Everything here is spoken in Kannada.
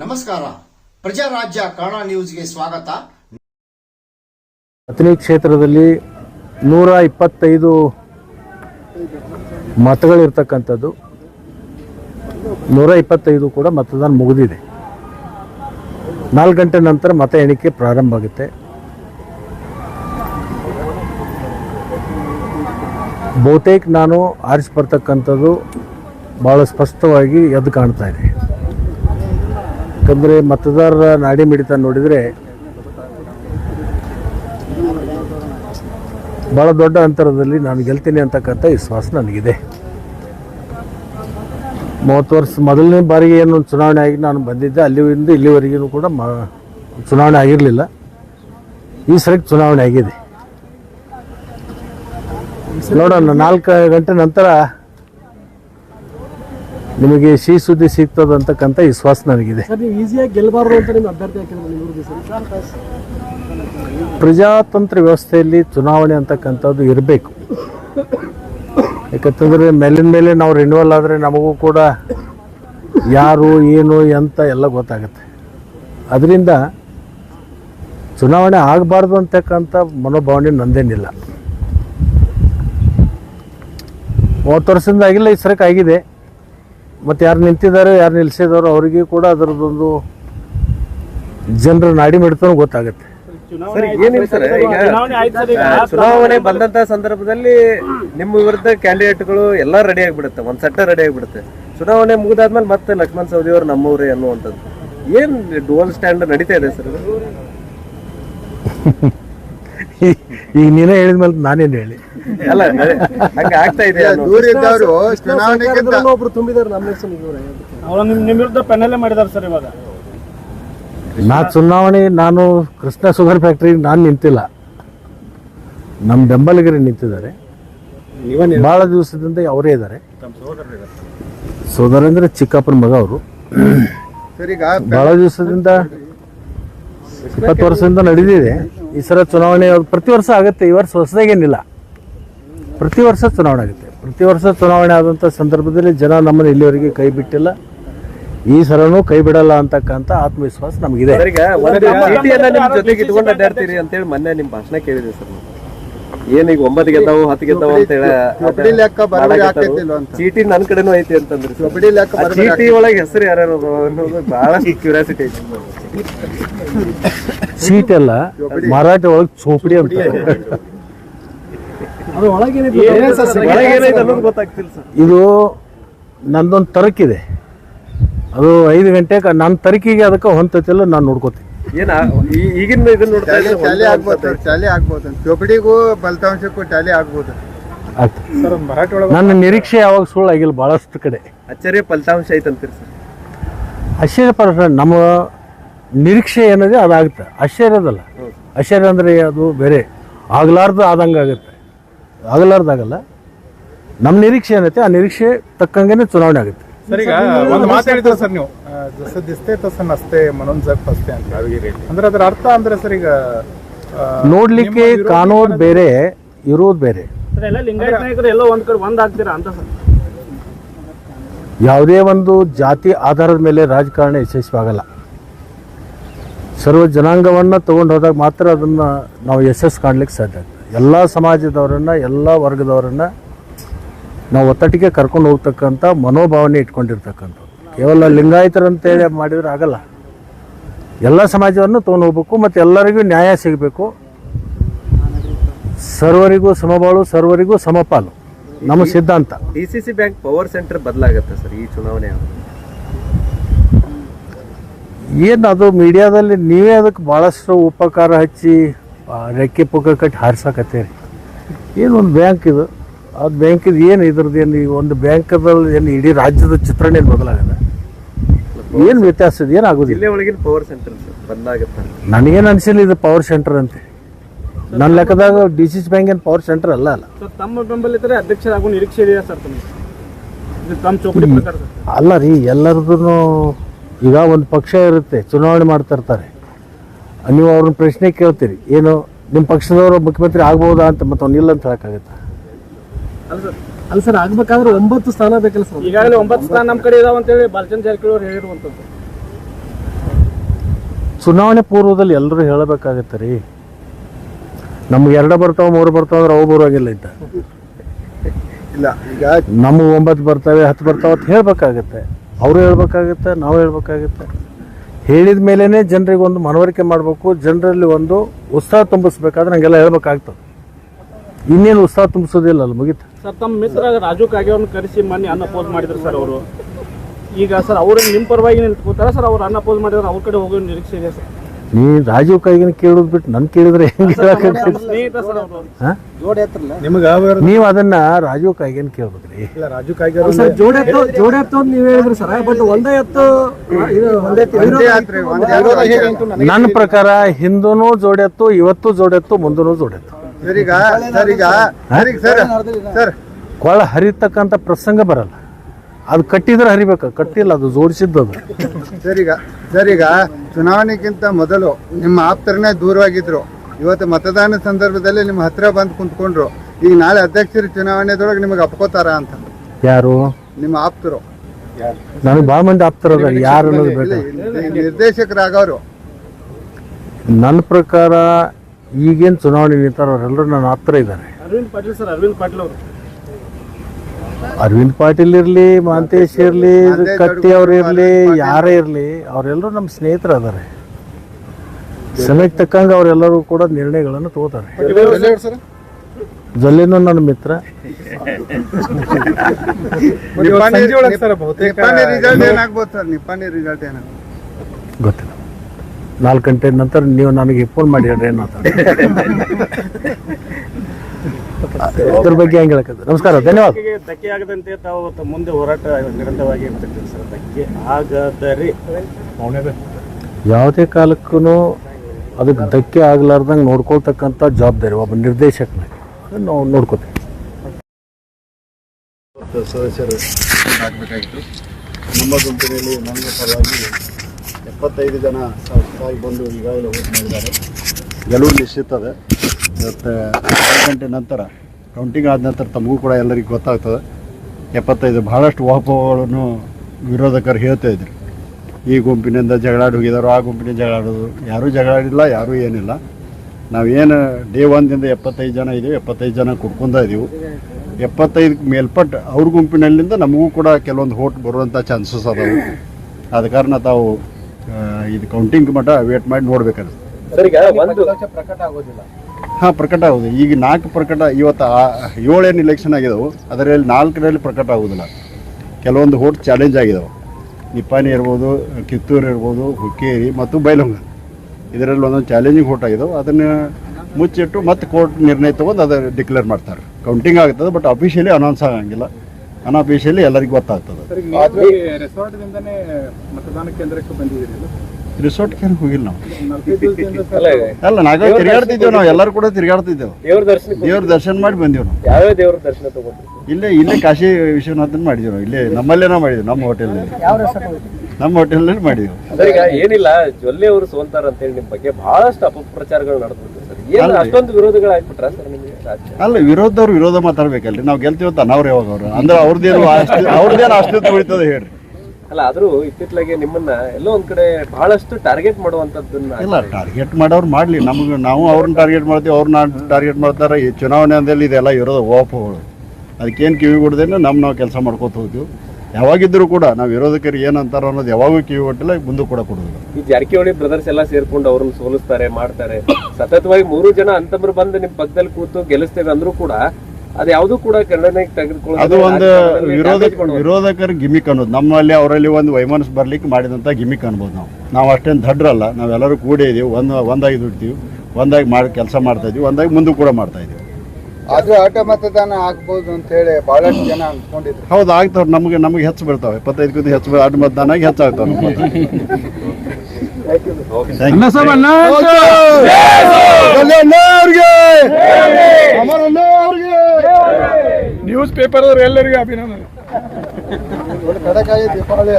ನಮಸ್ಕಾರ. ಪ್ರಜಾರಾಜ್ಯ ಕನ್ನಡ ನ್ಯೂಸ್ಗೆ ಸ್ವಾಗತ. ಅಥಣಿ ಕ್ಷೇತ್ರದಲ್ಲಿ ನೂರ ಇಪ್ಪತ್ತೈದು ಮತಗಳಿರ್ತಕ್ಕಂಥದ್ದು. ನೂರ ಇಪ್ಪತ್ತೈದು ಕೂಡ ಮತದಾನ ಮುಗಿದಿದೆ. ನಾಲ್ಕು ಗಂಟೆ ನಂತರ ಮತ ಎಣಿಕೆ ಪ್ರಾರಂಭ ಆಗುತ್ತೆ. ಬಹುತೇಕ ನಾನು ಆರಿಸ್ಬರ್ತಕ್ಕಂಥದ್ದು ಭಾಳ ಸ್ಪಷ್ಟವಾಗಿ ಎದ್ದು ಕಾಣ್ತಾ ಇದೆ. ಯಾಕಂದರೆ ಮತದಾರರ ನಾಡಿ ಮಿಡಿತ ನೋಡಿದರೆ ಭಾಳ ದೊಡ್ಡ ಅಂತರದಲ್ಲಿ ನಾನು ಗೆಲ್ತೀನಿ ಅಂತಕ್ಕಂಥ ವಿಶ್ವಾಸ ನನಗಿದೆ. ಮೂವತ್ತು ವರ್ಷ, ಮೊದಲನೇ ಬಾರಿಗೆ ಏನು ಚುನಾವಣೆ ಆಗಿ ನಾನು ಬಂದಿದ್ದೆ ಅಲ್ಲಿಂದ ಇಲ್ಲಿವರೆಗೂ ಕೂಡ ಮ ಚುನಾವಣೆ ಆಗಿರಲಿಲ್ಲ. ಈ ಸರಿಗೆ ಚುನಾವಣೆ ಆಗಿದೆ. ನೋಡೋಣ ನಾಲ್ಕು ಗಂಟೆ ನಂತರ ನಿಮಗೆ ಸಿಹಿ ಸುದ್ದಿ ಸಿಗ್ತದಂತಕ್ಕಂಥ ವಿಶ್ವಾಸ ನನಗಿದೆ. ಪ್ರಜಾತಂತ್ರ ವ್ಯವಸ್ಥೆಯಲ್ಲಿ ಚುನಾವಣೆ ಅಂತಕ್ಕಂಥದ್ದು ಇರಬೇಕು. ಯಾಕಂತಂದರೆ ಮೇಲಿನ ಮೇಲೆ ನಾವು ರಿನ್ಯೂವಲ್ ಆದರೆ ನಮಗೂ ಕೂಡ ಯಾರು ಏನು ಎಂತ ಎಲ್ಲ ಗೊತ್ತಾಗುತ್ತೆ. ಅದರಿಂದ ಚುನಾವಣೆ ಆಗಬಾರ್ದು ಅಂತಕ್ಕಂಥ ಮನೋಭಾವನೆ ನಂದೇನಿಲ್ಲ. ಮೂವತ್ತು ವರ್ಷದಿಂದ ಆಗಿಲ್ಲ ಈ ಸರಕ್ಕೆ ಆಗಿದೆ. ಮತ್ತು ಯಾರು ನಿಂತಿದ್ದಾರೆ ಯಾರು ನಿಲ್ಲಿಸಿದಾರೋ ಅವರಿಗೆ ಕೂಡ ಅದರದ್ದೊಂದು ಜನರ ನಾಡಿ ಮಿಡ್ತಾನೂ ಗೊತ್ತಾಗುತ್ತೆ. ಸರ್ ಏನಿಲ್ಲ ಸರ್? ಈಗ ಚುನಾವಣೆ ಬಂದಂತ ಸಂದರ್ಭದಲ್ಲಿ ನಿಮ್ಮ ವಿರುದ್ಧ ಕ್ಯಾಂಡಿಡೇಟ್ಗಳು ಎಲ್ಲ ರೆಡಿ ಆಗಿಬಿಡುತ್ತೆ ಒಂದ್ ಸಟ್ಟ ರೆಡಿ ಆಗಿಬಿಡುತ್ತೆ. ಚುನಾವಣೆ ಮುಗಿದಾದ್ಮೇಲೆ ಮತ್ತೆ ಲಕ್ಷ್ಮಣ್ ಸವದಿ ಅವರು ನಮ್ಮವ್ರೆ ಅನ್ನುವಂಥದ್ದು. ಏನ್ ಡೋಲ್ ಸ್ಟ್ಯಾಂಡ್ ನಡೀತಾ ಇದೆ ಸರ್ ಈಗ ನೀನೇ ಹೇಳಿದ್ಮೇಲೆ ನಾನೇನು ಹೇಳಿ? ಅಲ್ಲ ಹಂಗೆ ಆಗ್ತಾ ಇದೆ ದೂರ ಇದ್ದವರು ಚುನಾವಣೆಗಿಂತ ಒಬ್ರು ತುಂಬಿದಾರೆ ಹೆಸರು ಇವರೇ ಅವ್ರು ನಿಮ್ ನಿಮ್ ವಿರುದ್ಧ ಪೆನಲ್ಲೇ ಮಾಡಿದಾರೆ ಸರ್ ಇವಾಗ. ನಾ ಚುನಾವಣೆ ನಾನು ಕೃಷ್ಣ ಶುಗರ್ ಫ್ಯಾಕ್ಟ್ರಿ ನಾನು ನಿಂತಿಲ್ಲ. ನಮ್ಮ ಬೆಂಬಲಿಗರು ನಿಂತಿದ್ದಾರೆ. ಬಹಳ ದಿವಸದಿಂದ ಅವರೇ ಇದ್ದಾರೆ. ಸೋದರ ಅಂದ್ರೆ ಚಿಕ್ಕಪ್ಪನ ಮಗ ಅವರು. ಸರ್ ಈಗ ಬಹಳ ದಿವಸದಿಂದ ಇಪ್ಪತ್ತು ವರ್ಷದಿಂದ ನಡೆದಿದೆ. ಈ ಸಲ ಚುನಾವಣೆ ಪ್ರತಿ ವರ್ಷ ಆಗುತ್ತೆ ಈ ವರ್ಷ ಹೊಸದಾಗೇನಿಲ್ಲ. ಪ್ರತಿ ವರ್ಷ ಚುನಾವಣೆ ಆಗುತ್ತೆ. ಪ್ರತಿ ವರ್ಷ ಚುನಾವಣೆ ಆದಂಥ ಸಂದರ್ಭದಲ್ಲಿ ಜನ ನಮ್ಮನ್ನು ಇಲ್ಲಿವರೆಗೆ ಕೈ ಬಿಟ್ಟಿಲ್ಲ. ಈ ಸಲನೂ ಕೈ ಬಿಡಲ್ಲ ಅಂತಕ್ಕಂಥ ಆತ್ಮವಿಶ್ವಾಸ ನಮಗಿದೆ. ಅಂತೇಳಿ ಮೊನ್ನೆ ನಿಮ್ಮ ಭಾಷಣ ಕೇಳಿದೆ ಸರ್ ಏನೀಗ ಈಗ ಒಂಬತ್ತು ಗೆದ್ದಾವು ಹತ್ತು ಗೆದ್ದಾವು ಅಂತ ಹೇಳಿ. ಚೀಟಿ ನನ್ನ ಕಡೆನೂ ಐತಿ ಅಂತಂದ್ರೆ ಚೀಟಿ ಒಳಗೆ ಹೆಸರು ಯಾರ್ಯಾರು ಅನ್ನೋದು ಬಹಳ ಕ್ಯೂರಿಯಾಸಿಟಿ ಐತಿ ಸೀಟ್ ಎಲ್ಲ ಮರಾಠಿ ಒಳಗೆ ಚೋಪಡಿ ಅಂತ ಅದು ಒಳಗೇನಿದೆ ಒಳಗೆ ಏನೈತೆ ಅನ್ನೋದು ಗೊತ್ತಾಗ್ತಿಲ್ಲ ಸರ್ ಇದು ನಂದೊಂದು ತರಕಿದೆ. ಅದು ಐದು ಗಂಟೆಗೆ ನನ್ನ ತರಕಿಗೆ ಅದಕ್ಕೆ ಹೊಂತತಿಲ್ಲ ನಾನು ನೋಡ್ಕೋತೀನಿ. ಏನ ಈ- ಈಗಿನ ಇದನ್ನ ನೋಡ್ತಾ ಟ್ಯಾಲಿ ಆಗ್ಬೋದು ಟ್ಯಾಲಿ ಆಗ್ಬೋದು. ಚೊಪಡಿಗೂ ಫಲಿತಾಂಶಕ್ಕೂ ಟ್ಯಾಲಿ ಆಗ್ಬೋದು. ನನ್ನ ನಿರೀಕ್ಷೆ ಯಾವಾಗ ಸುಳ್ಳು ಆಗಿಲ್ಲ ಭಾಳಷ್ಟು ಕಡೆ. ಆಶ್ಚರ್ಯ ಫಲಿತಾಂಶ ಐತಂತೀರಿ ಸರ್. ಆಶ್ಚರ್ಯ ಪರ ನಮ್ಮ ನಿರೀಕ್ಷೆ ಏನಿದೆ ಅದಾಗುತ್ತೆ. ಆಶ್ಚರ್ಯದಲ್ಲ. ಆಶ್ಚರ್ಯ ಅಂದರೆ ಅದು ಬೇರೆ. ಆಗ್ಲಾರ್ದು ಆದಂಗೆ ಆಗುತ್ತೆ ಆಗಲಾರ್ದಾಗಲ್ಲ. ನಮ್ಮ ನಿರೀಕ್ಷೆ ಏನೈತೆ ಆ ನಿರೀಕ್ಷೆ ತಕ್ಕಂಗೆ ಚುನಾವಣೆ ಆಗುತ್ತೆ. ಸರ್ ಈಗ ಒಂದು ಮಾತು ಹೇಳಿದ್ರೆ ಸರ್ ನೀವು. ಆ, ಜಸ ದಿಸ್ತೆ ತಸ ನಸ್ತೆ ಮನೋನ್ ಜಗ್ ಫಸ್ತೆ ಅಂತ. ಅಂದ್ರೆ ಅದರ ಅರ್ಥ ಅಂದ್ರೆ ಸರ್ ಈಗ ನೋಡ್ಲಿಕ್ಕೆ ಕಾಣೋದು ಬೇರೆ ಇರೋದು ಬೇರೆ. ಯಾವುದೇ ಒಂದು ಜಾತಿ ಆಧಾರದ ಮೇಲೆ ರಾಜಕಾರಣ ಯಶಸ್ವಿ ಆಗಲ್ಲ ಸರ್ವ ಜನಾಂಗವನ್ನ ತಗೊಂಡು ಹೋದಾಗ ಮಾತ್ರ ಅದನ್ನ ನಾವು ಯಶಸ್ ಕಾಣ್ಲಿಕ್ಕೆ ಸಾಧ್ಯ ಆಗ್ತದೆ ಎಲ್ಲ ಸಮಾಜದವರನ್ನು ಎಲ್ಲ ವರ್ಗದವರನ್ನು ನಾವು ಒತ್ತಟಿಗೆ ಕರ್ಕೊಂಡು ಹೋಗ್ತಕ್ಕಂಥ ಮನೋಭಾವನೆ ಇಟ್ಕೊಂಡಿರ್ತಕ್ಕಂಥ ಕೇವಲ ಲಿಂಗಾಯತರಂತೇಳಿ ಮಾಡಿದ್ರೆ ಆಗಲ್ಲ. ಎಲ್ಲ ಸಮಾಜವನ್ನು ತೊಗೊಂಡು ಹೋಗ್ಬೇಕು ಮತ್ತು ಎಲ್ಲರಿಗೂ ನ್ಯಾಯ ಸಿಗಬೇಕು. ಸರ್ವರಿಗೂ ಸಮಬಾಳು ಸರ್ವರಿಗೂ ಸಮಪಾಲು. ನಮ್ಮ ಸಿದ್ಧಾಂತ. D C C bank power centre ಬದಲಾಗತ್ತೆ sir ಈ ಚುನಾವಣೆ. ಏನು ಅದು ಮೀಡಿಯಾದಲ್ಲಿ ನೀವೇ ಅದಕ್ಕೆ ಭಾಳಷ್ಟು ಉಪಕಾರ ಹಚ್ಚಿ ರೆಕ್ಕೆ ಪುಕ್ಕ ಕಟ್ಟಿ ಹಾರ್ಸಕತ್ತೀರಿ ಏನು ಒಂದು ಬ್ಯಾಂಕ್ ಇದು? ಆ ಬ್ಯಾಂಕಿದು ಏನು ಇದ್ರದ್ದು ಏನು ಈ ಒಂದು ಬ್ಯಾಂಕದಲ್ಲಿ ಏನು ಇಡೀ ರಾಜ್ಯದ ಚಿತ್ರಣ ಏನು ಬದಲಾಗದ? ಏನು ವ್ಯತ್ಯಾಸ ಇದೆ? ಏನು ಆಗೋದಿಲ್ಲ? ಜಿಲ್ಲೆ ಒಳಗಿನ ಪವರ್ ಸೆಂಟರ್ ಸರ್ ಬದಲಾಗತ್ತೆ ನನಗೇನು ಅನಿಸಿಲ್ಲ ಇದು ಪವರ್ ಸೆಂಟರ್ ಅಂತೆ. ನನ್ನ ಲೆಕ್ಕದಾಗ ಡಿ ಸಿ ಸಿ ಬ್ಯಾಂಕ್ ಏನು ಪವರ್ ಸೆಂಟರ್ ಅಲ್ಲ ಅಲ್ಲ. ಸರ್ ತಮ್ಮ ಬೆಂಬಲಿತರೆ ಅಧ್ಯಕ್ಷರಾಗುವ ನಿರೀಕ್ಷೆ ಇದೆಯಾ ಸರ್ ಇದು ತಮ್ಮ ಚೌಕಡಿ ಪ್ರಕಾರ ಸರ್. ಅಲ್ಲ ರೀ ಎಲ್ಲರದ್ದು ಈಗ ಒಂದು ಪಕ್ಷ ಇರುತ್ತೆ ಚುನಾವಣೆ ಮಾಡ್ತಾ ಇರ್ತಾರೆ. ನೀವು ಅವ್ರನ್ನ ಪ್ರಶ್ನೆ ಕೇಳ್ತೀರಿ. ಏನು ನಿಮ್ಮ ಪಕ್ಷದವರು ಮುಖ್ಯಮಂತ್ರಿ ಆಗ್ಬೋದಾ ಅಂತ ಮತ್ತೆ ಅವ್ನು ಇಲ್ಲ ಅಂತ ಹೇಳಕ್ಕಾಗತ್ತೆ? ಅಲ್ಲ ಸರ್ ಆಗ್ಬೇಕಾದ್ರೆ ಒಂಬತ್ತು ಸ್ಥಾನ ಬೇಕಲ್ಲ ಸರ್ ಈಗಾಗಲೇ ಒಂಬತ್ತು ಸ್ಥಾನ ನಮ್ಮ ಕಡೆ ಇದಾವೆ ಅಂತೇಳಿ ಬಾಲಚಂದ್ರ ಜಾರಕಿಹೊಳಿ ಅವರು ಹೇಳಿರುವಂಥದ್ದು. ಚುನಾವಣೆ ಪೂರ್ವದಲ್ಲಿ ಎಲ್ಲರೂ ಹೇಳಬೇಕಾಗತ್ತೆ ರೀ. ನಮ್ಗೆ ಎರಡು ಬರ್ತಾವ ಮೂರು ಬರ್ತಾವ ಅಂದ್ರೆ ಅವು ಬರುವಾಗಿಲ್ಲ ಇದ್ದ ಇಲ್ಲ ಈಗ ನಮಗೆ ಒಂಬತ್ತು ಬರ್ತವೆ ಹತ್ತು ಬರ್ತಾವ ಅಂತ ಹೇಳ್ಬೇಕಾಗತ್ತೆ. ಅವರು ಹೇಳ್ಬೇಕಾಗತ್ತೆ ನಾವು ಹೇಳ್ಬೇಕಾಗತ್ತೆ. ಹೇಳಿದ ಮೇಲೇ ಜನರಿಗೆ ಒಂದು ಮನವರಿಕೆ ಮಾಡಬೇಕು, ಜನರಲ್ಲಿ ಒಂದು ಉತ್ಸಾಹ ತುಂಬಿಸ್ಬೇಕಾದ್ರೆ ನಂಗೆಲ್ಲ ಹೇಳ್ಬೇಕಾಗ್ತದೆ. ಇನ್ನೇನು ಉತ್ಸಾಹ ತುಂಬಿಸೋದಿಲ್ಲ ಅಲ್ಲಿ ಮುಗಿತು. ಸರ್, ತಮ್ಮ ಮಿತ್ರ ರಾಜು ಕಾಗೆ ಅವ್ರನ್ನ ಕರೆಸಿ ಮೊನ್ನೆ ಅನ್ನ ಮಾಡಿದ್ರು ಸರ್ ಅವರು. ಈಗ ಸರ್ ಅವ್ರಿಗೆ ನಿಮ್ಮ ಪರವಾಗಿ ನಿಂತ್ಕೋತಾರ? ಸರ್, ಅವ್ರು ಅನ್ನ ಮಾಡಿದ್ರೆ ಅವ್ರ ಕಡೆ ಹೋಗೋ ನಿರೀಕ್ಷೆ ಇದೆ ಸರ್? ನೀ ರಾಜೀವ್ ಕೈಗಿನ ಕೇಳೋದು ಬಿಟ್ಟು ನನ್ ಕೇಳಿದ್ರೆ ಹೆಂಗೆ ಹಾ? ನೀವು ಅದನ್ನ ರಾಜೀವ್ ಕೈಗಿನ ಕೇಳ್ಬೇಕ್ರಿ. ಜೋಡಿ ಎತ್ತು ಜೋಡಿ ಎತ್ತು ಅಂತ ನೀವು ಹೇಳಿದ್ರಿ ಸರ್. ಬಟ್ ಒಂದೇ ಎತ್ತು. ನನ್ನ ಪ್ರಕಾರ ಹಿಂದೂನು ಜೋಡೆತ್ತು ಇವತ್ತು ಜೋಡೆತ್ತು ಮುಂದೂ ಜೋಡೆತ್ತು ಸರಿಗ ಸರಿಗ ಸರಿಗ ಸರ್ ಸರ್ ಕೊಳ ಹರಿತಕ್ಕಂಥ ಪ್ರಸಂಗ ಬರಲ್ಲ. ಅದು ಕಟ್ಟಿದ್ರೆ ಹರಿಬೇಕು. ಕಟ್ಟಿಲ್ಲ ಅದು ಜೋಡಿಸಿದ್ದು ಅದು. ಸರಿಗ ಸರಿಗ ಚುನಾವಣೆಗಿಂತ ಮೊದಲು ನಿಮ್ಮ ಆಪ್ತರನೇ ದೂರವಾಗಿದ್ರು. ಇವತ್ತು ಮತದಾನ ಸಂದರ್ಭದಲ್ಲಿ ನಿಮ್ಮ ಹತ್ರ ಬಂದು ಕುಂತ್ಕೊಂಡ್ರು. ಈಗ ನಾಳೆ ಅಧ್ಯಕ್ಷರ ಚುನಾವಣೆದೊಳಗೆ ನಿಮಗೆ ಅಪ್ಕೋತಾರ ಅಂತ. ಯಾರು? ನಿಮ್ಮ ಆಪ್ತರು. ನನಗೆ ಭಾಳ ಮಂದಿ ಆಪ್ತರದ ಯಾರು ಅನ್ನೋದು ನಿರ್ದೇಶಕರಾಗವರು. ನನ್ನ ಪ್ರಕಾರ ಈಗೇನು ಚುನಾವಣೆ ನಿಂತಾರ ಅವರೆಲ್ಲರೂ ನನ್ನ ಆಪ್ತರ ಇದ್ದಾರೆ. ಅರವಿಂದ್ ಪಾಟೀಲ್ ಸರ್ ಅರವಿಂದ್ ಪಾಟೀಲ್ ಅವರು. ಅರವಿಂದ್ ಪಾಟೀಲ್ ಇರ್ಲಿ ಮಹಂತೇಶ್ ಇರಲಿ ಕಟ್ಟಿ ಅವ್ರು ಇರ್ಲಿ. ಯಾರೇ ಇರ್ಲಿ ಅವರೆಲ್ಲರೂ ನಮ್ಮ ಸ್ನೇಹಿತರು ಅದಾರೆ. ಸಮಯಕ್ಕೆ ತಕ್ಕಂಗೆ ಅವರೆಲ್ಲರೂ ಕೂಡ ನಿರ್ಣಯಗಳನ್ನು ತಗೋತಾರೆ. ಜೊಲ್ಲೆನೂ ನನ್ನ ಮಿತ್ರ. ನಿಪ್ಪಾಣಿ ಸಂಜೆ ಸರ್ ಬಹುತೇಕ ನಿಪ್ಪಾಣಿ ರಿಸಲ್ಟ್ ಏನಾಗ್ಬೋದು ಸರ್? ನಿಪ್ಪಾಣಿ ರಿಸಲ್ಟ್ ಏನಾಗ್ಬೋದು? ಗೊತ್ತಿಲ್ಲ. ನಾಲ್ಕು ಗಂಟೆ ನಂತರ ನೀವು ನನಗೆ ಫೋನ್ ಮಾಡಿ ಹೇಳ್ರಿ ಏನು ಮಾತಾಡಿ ಅದ್ರ ಬಗ್ಗೆ ಹೆಂಗೆ ಹೇಳಕ್ಕೆ ನಮಸ್ಕಾರ ಧನ್ಯವಾದ. ಧಕ್ಕೆ ಆಗದಂತೆ ತಾವು ತ- ಮುಂದೆ ಹೋರಾಟ ನಿರಂತರವಾಗಿ ಇರ್ತಿರ್ತೀವಿ ಸರ್. ಧಕ್ಕೆ ಆಗದರಿ ಯಾವುದೇ ಕಾಲಕ್ಕೂ ಅದಕ್ಕೆ ಧಕ್ಕೆ ಆಗ್ಲಾರ್ದಂಗೆ ನೋಡ್ಕೊಳ್ತಕ್ಕಂಥ ಜವಾಬ್ದಾರಿ ಒಬ್ಬ ನಿರ್ದೇಶಕ ಅದನ್ನು ನಾವು ನೋಡ್ಕೋತೀವಿ. ಸದಸ್ಯರು ಆಗಬೇಕಾಗಿತ್ತು. ನಮ್ಮ ಗುಂಪಿನಲ್ಲಿ ನನ್ನ ಪರವಾಗಿ ಎಪ್ಪತ್ತೈದು ಜನ ಹೊಸದಾಗಿ ಬಂದು ಈಗಾಗಲೇ ವೋಟ್ ಮಾಡಿದ್ದಾರೆ. ಗೆಲುವು ನಿಶ್ಚಿತ ಇವತ್ತು ಆರು ಗಂಟೆ ನಂತರ ಕೌಂಟಿಂಗ್ ಆದ ನಂತರ ತಮಗೂ ಕೂಡ ಎಲ್ಲರಿಗೂ ಗೊತ್ತಾಗ್ತದೆ. ಎಪ್ಪತ್ತೈದು ಬಹಳಷ್ಟು ವಾಪಗಳನ್ನು ವಿರೋಧಕರು ಹೇಳ್ತಾ ಇದ್ರು. ಈ ಗುಂಪಿನಿಂದ ಜಗಳಾಡಿ ಹೋಗಿದಾರೋ ಆ ಗುಂಪಿನಿಂದ ಜಗಳಾಡೋದು ಯಾರೂ ಜಗಳಾಡಿಲ್ಲ ಯಾರೂ ಏನಿಲ್ಲ. ನಾವೇನು ಡೇ ಒಂದಿಂದ ಎಪ್ಪತ್ತೈದು ಜನ ಇದ್ದೀವಿ ಎಪ್ಪತ್ತೈದು ಜನ ಕುಡ್ಕೊಂಡ ಇದೀವಿ. ಎಪ್ಪತ್ತೈದು ಮೇಲ್ಪಟ್ಟು ಅವ್ರ ಗುಂಪಿನಲ್ಲಿಂದ ನಮಗೂ ಕೂಡ ಕೆಲವೊಂದು ಹೋಟ್ ಬರುವಂಥ ಚಾನ್ಸಸ್ ಅದಾವೆ. ಆದ ಕಾರಣ ತಾವು ಇದು ಕೌಂಟಿಂಗ್ ಮಟ್ಟ ವೇಟ್ ಮಾಡಿ ನೋಡ್ಬೇಕಾದ್ರೆ ಸರ್ ಈಗ ಒಂದು ಹಾಂ ಪ್ರಕಟ ಆಗೋದು ಈಗ ನಾಲ್ಕು ಪ್ರಕಟ ಇವತ್ತು ಆ- ಏಳೇನು ಇಲೆಕ್ಷನ್ ಆಗಿದಾವೆ ಅದರಲ್ಲಿ ನಾಲ್ಕರಲ್ಲಿ ಪ್ರಕಟ ಆಗೋದಿಲ್ಲ. ಕೆಲವೊಂದು ಹೋಟ್ ಚಾಲೆಂಜ್ ಆಗಿದಾವೆ. ನಿಪ್ಪಾನಿ ಇರ್ಬೋದು ಕಿತ್ತೂರು ಇರ್ಬೋದು ಹುಕ್ಕೇರಿ ಮತ್ತು ಬೈಲಂಗ ಇದರಲ್ಲಿ ಒಂದೊಂದು ಚಾಲೆಂಜಿಂಗ್ ಹೋಟ್ ಆಗಿದಾವೆ. ಅದನ್ನು ಮುಚ್ಚಿಟ್ಟು ಮತ್ತೆ ಕೋರ್ಟ್ ನಿರ್ಣಯ ತೊಗೊಂಡು ಅದು ಡಿಕ್ಲೇರ್ ಮಾಡ್ತಾರೆ. ಕೌಂಟಿಂಗ್ ಆಗ್ತದೆ ಬಟ್ ಅಫಿಷಿಯಲಿ ಅನೌನ್ಸ್ ಆಗಂಗಿಲ್ಲ. ಅನಫಿಷಿಯಲಿ ಎಲ್ಲರಿಗೂ ಗೊತ್ತಾಗ್ತದೆ. ಕೇಂದ್ರಕ್ಕೆ ಹೋಗಿಲ್ಲ ನಾವು. ಅಲ್ಲ ನಾಗ ತಿರುಗಾಡ್ತಿದ್ದೇವೆ ನಾವು ಎಲ್ಲರೂ ಕೂಡ ತಿರುಗಾಡ್ತಿದ್ದೇವೆ. ದೇವ್ರ ದರ್ಶನ ದೇವ್ರ ದರ್ಶನ ಮಾಡಿ ಬಂದೇವು ನಾವು. ಯಾವ್ಯಾವ ದೇವ್ರ ದರ್ಶನ ತಗೊಂಡ್ರಿ ಇಲ್ಲೇ ಇಲ್ಲೇ ಕಾಶಿ ವಿಶ್ವನಾಥನ್ ಮಾಡಿದ್ವಿ ನಾವು. ಇಲ್ಲೇ ನಮ್ಮಲ್ಲೇನೋ ಮಾಡಿದ್ವಿ ನಮ್ಮ ಹೋಟೆಲ್ನಲ್ಲಿ. ನಮ್ಮ ಹೋಟೆಲ್ನಲ್ಲಿ ಮಾಡಿದ್ವಿ. ಸರ್ ಈಗ ಏನಿಲ್ಲ ಜೊಲ್ಲೆ ಅವರು ಸೋಲ್ತಾರ ಅಂತೇಳಿ ನಿಮ್ ಬಗ್ಗೆ ಬಹಳಷ್ಟು ಅಪಪ್ರಚಾರಗಳು ನಡೆದಿದೆ ಸರ್. ಏನು. ಅಷ್ಟೊಂದು ವಿರೋಧಗಳು ಆಗ್ಬಿಟ್ರ ಸರ್ ನಿಮಗೆ ಅಲ್ಲ ವಿರೋಧದವ್ರು ವಿರೋಧ ಮಾತಾಡ್ಬೇಕಲ್ರಿ. ನಾವು ಗೆಲ್ತೀವಿ ಅಂತ ಯಾವಾಗ ಅವ್ರು? ಅಂದ್ರೆ ಅವ್ರದ್ದೇನು ಅಷ್ಟು ಅವ್ರದ್ದೇನು ಅಷ್ಟು ಉಳಿತದೆ ಹೇಳ್ರಿ. ಅಲ್ಲ ಆದ್ರೂ ಇತ್ತಿತ್ಲಾಗೆ ನಿಮ್ಮನ್ನ ಎಲ್ಲೋ ಒಂದ್ ಕಡೆ ಬಹಳಷ್ಟು ಟಾರ್ಗೆಟ್ ಮಾಡುವಂತದ್ದನ್ನ ಇಲ್ಲ ಟಾರ್ಗೆಟ್ ಮಾಡೋರು ಮಾಡಲಿ. ನಮ್ಗೆ ನಾವು ಅವ್ರನ್ನ ಟಾರ್ಗೆಟ್ ಮಾಡ್ತೀವಿ ಅವ್ರನ್ನ ಟಾರ್ಗೆಟ್ ಮಾಡ್ತಾರೆ. ಈ ಚುನಾವಣೆ ಅಂದಲ್ಲಿ ಇದೆಲ್ಲ ಇರೋದು ಓಪಗಳು ಅದಕ್ಕೇನು ಕಿವಿ ಕೊಡ್ದೇನೆ ನಮ್ಮ ನಾವು ಕೆಲಸ ಮಾಡ್ಕೋತ ಹೋಗ್ತೀವಿ. ಯಾವಾಗಿದ್ರು ಕೂಡ ನಾವು ವಿರೋಧಕರು ಏನು ಅಂತಾರೋ ಅನ್ನೋದು ಯಾವಾಗೂ ಕಿವಿ ಕೊಟ್ಟಿಲ್ಲ ಮುಂದೆ ಕೂಡ ಕೊಡೋದು ಈ ಜಾರಕಿಹೊಳಿ ಬ್ರದರ್ಸ್ ಎಲ್ಲ ಸೇರ್ಕೊಂಡು ಅವ್ರನ್ನ ಸೋಲಿಸ್ತಾರೆ ಮಾಡ್ತಾರೆ. ಸತತವಾಗಿ ಮೂರು ಜನ ಅಂತಮ್ರು ಬಂದು ನಿಮ್ಮ ಪಕ್ಕದಲ್ಲಿ ಕೂತು ಗೆಲ್ಲಿಸ್ತೇವೆ ಅಂದ್ರೂ ಕೂಡ ಅದು ಯಾವುದು ಕೂಡ ತೆಗೆದುಕೊಳ್ಳೋದು ಅದು ಒಂದು ವಿರೋಧ ವಿರೋಧಕರ ಗಿಮಿಕ್ ಅನ್ನೋದು. ನಮ್ಮಲ್ಲಿ ಅವರಲ್ಲಿ ಒಂದು ವೈಮನಸ್ ಬರ್ಲಿಕ್ಕೆ ಮಾಡಿದಂಥ ಗಿಮಿಕ್ ಅನ್ಬೋದು ನಾವು. ನಾವು ಅಷ್ಟೇನು ದಡ್ರಲ್ಲ. ನಾವೆಲ್ಲರೂ ಕೂಡೇ ಇದೀವಿ. ಒಂದು ಒಂದಾಗಿ ದುಡ್ತೀವಿ. ಒಂದಾಗಿ ಮಾಡಿ ಕೆಲಸ ಮಾಡ್ತಾ ಇದೀವಿ. ಒಂದಾಗಿ ಮುಂದೆ ಕೂಡ ಮಾಡ್ತಾ ಇದೀವಿ. ಅದು ಆಟ ಮತದಾನ ಆಗ್ಬೋದು ಅಂತ ಹೇಳಿ ಬಹಳಷ್ಟು ಜನ ಅನ್ಕೊಂಡಿದ್ರು. ಹೌದು ಆಗ್ತಾವ್ರು. ನಮಗೆ ನಮಗೆ ಹೆಚ್ಚು ಬೀಳ್ತಾವೆ ಎಪ್ಪತ್ತೈದಕ್ಕಿಂತ ಹೆಚ್ಚು ಆಟ ಮತದಾನ ಹೆಚ್ಚಾಗ್ತಾವೆ ನಮ್ಮ. ನ್ಯೂಸ್ ಪೇಪರ್ ಎಲ್ಲರಿಗೂ ಅಭಿನಂದನೆ ಖಡಕ್ ಆಗಿದೆ ದೀಪಾವಳಿ